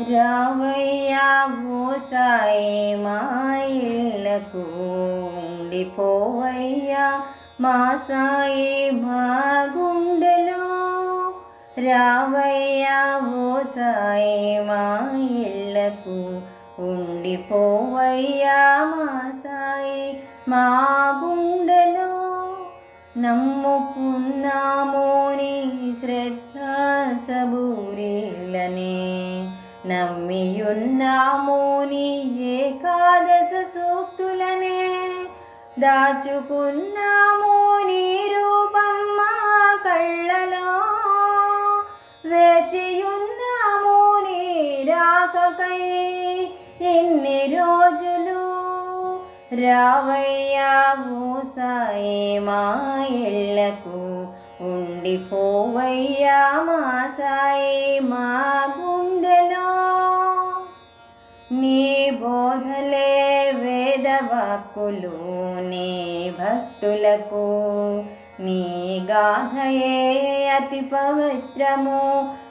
రావయ్యా ఓసాయి మా ఇళ్ళకు ఉండిపోవయ్యా మా సాయి మా గుండెలో రావయ్యా ఓసాయి మా ఇళ్ళకు ఉండిపోవయ్యా మా సాయి మా గుండెలో నమ్ముకున్నామోని శ్రద్ధ సబూరిలనే నమ్మియున్నాము నీ ఏకాదశ సూక్తులనే. దాచుకున్నాము నీ రూపం మా కళ్ళలో. వేచియున్నాము నీ రాకకై ఎన్ని రోజులు? రావయ్యా మూసాయి మా ఇళ్ళకు ఉండిపోవయ్యా మా సాయి మా నీ బోధలే వేదవాక్కులు నీ భక్తులకు నీ గాథయే అతి పవిత్రము.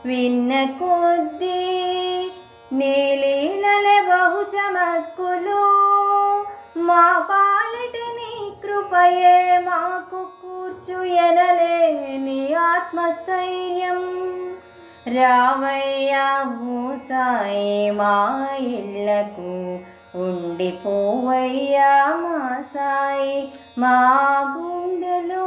విన్న కొద్దీ నీలీలలే బహు చమక్కులు మా పాలిటి నీ కృపయే మాకు కూర్చు ఎనలేని ఆత్మస్థైర్యం. రామయ్య మూసాయి మా ఇళ్ళకు ఉండిపోవయ్యా మా సాయి మా గుండెలో